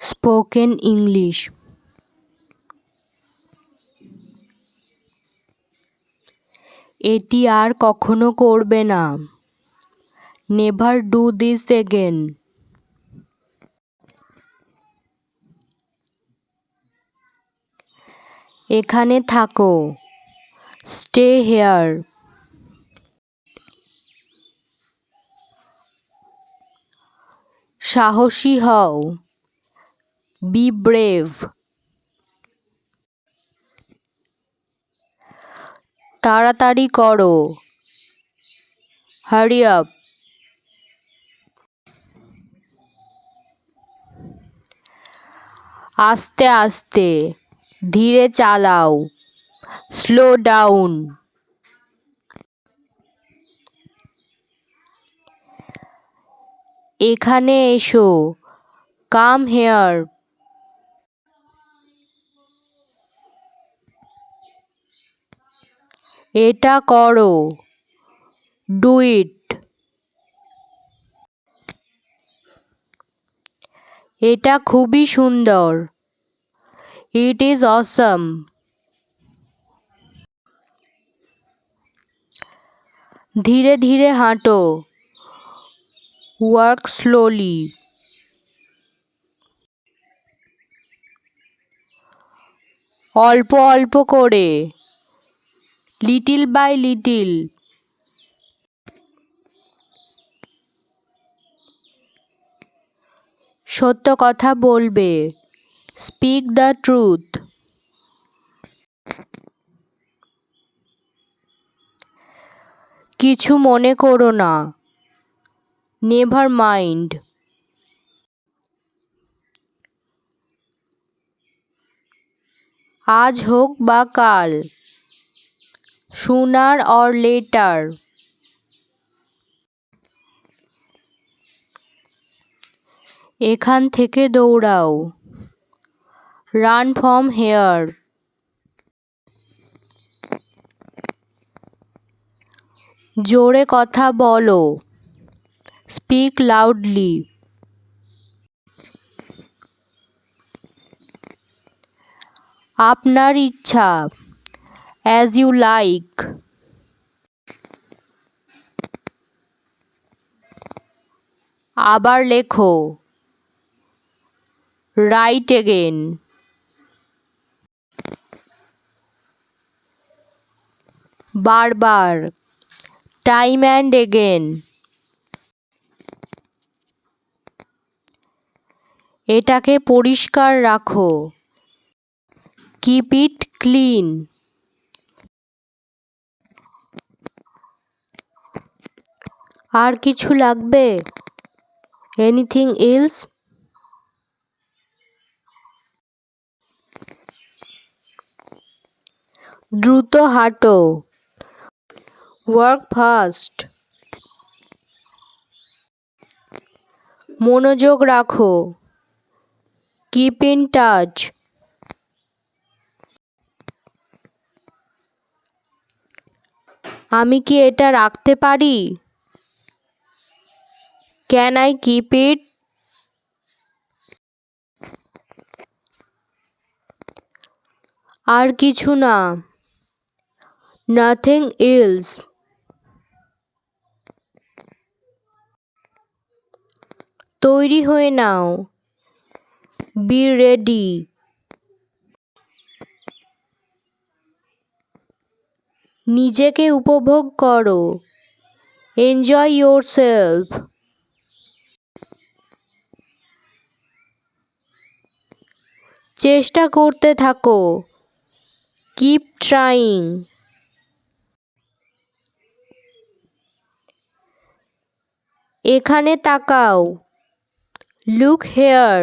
Spoken English. এটি আর কখনো করবে না। নেভার ডু দিস এগেন এখানে থাকো। স্টে হেয়ার সাহসী হও। বি ব্রেভ তাড়াতাড়ি করো। হারি আপ আস্তে আস্তে, ধীরে চালাও। স্লো ডাউন এখানে এসো। কাম হেয়ার এটা করো। ডু ইট এটা খুবই সুন্দর। ইট ইজ অসম ধীরে ধীরে হাঁটো। ওয়ার্ক স্লোলি অল্প অল্প করে। Little by little. সত্য কথা বলবে। Speak the truth. কিছু মনে করো না। Never mind. আজ হোক বা কাল। Sooner or letter? এখান থেকে দৌড়াও। Run from here. জোরে কথা বলো। Speak loudly. আপনার ইচ্ছা। অ্যাজ ইউ লাইক আবার লেখো। রাইট এগেন বারবার। টাইম অ্যান্ড এগেন এটাকে পরিষ্কার রাখো। কিপ ইট ক্লিন আর কিছু লাগবে? এনিথিং এলস দ্রুত হাঁটো। ওয়ার্ক ফাস্ট মনোযোগ রাখো। কিপ ইন টাচ আমি কি এটা রাখতে পারি? ক্যান আই কিপ ইট আর কিছু না। নাথিং এলস তৈরি হয়ে নাও। বি রেডি নিজেকে উপভোগ করো। এনজয় ইয়োর সেলফ চেষ্টা করতে থাকো। কিপ ট্রাইং এখানে তাকাও। লুক হেয়ার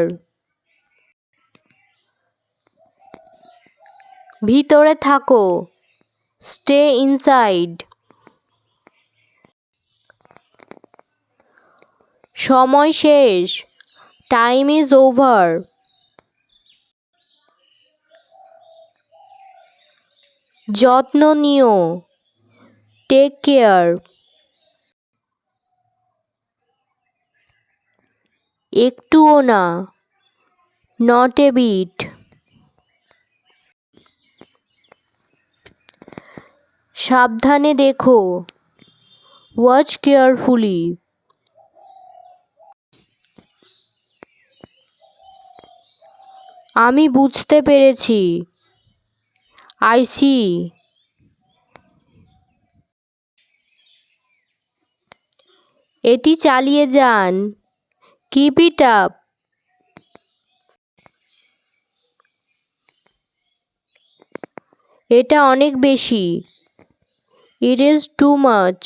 ভিতরে থাকো। স্টে ইনসাইড সময় শেষ। টাইম ইজ ওভার যত্ন নিও। টেক কেয়ার একটুও না। নট এ বিট সাবধানে দেখো। ওয়াচ কেয়ারফুলি আমি বুঝতে পেরেছি। আই সি এটি চালিয়ে যান। কিপ ইট আপ এটা অনেক বেশি। ইট ইজ টু মাচ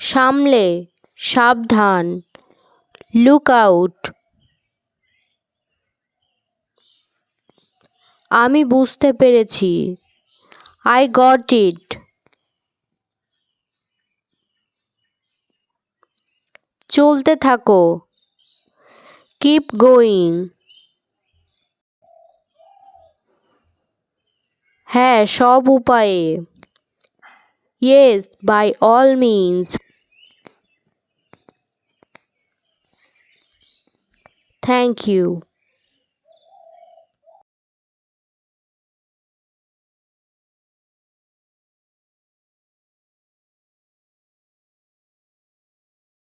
সামলে, সাবধান। লুক আউট আমি বুঝতে পেরেছি। আই গট ইট চলতে থাকো। কিপ গোয়িং হ্যাঁ সব উপায়ে। Yes by all means thank you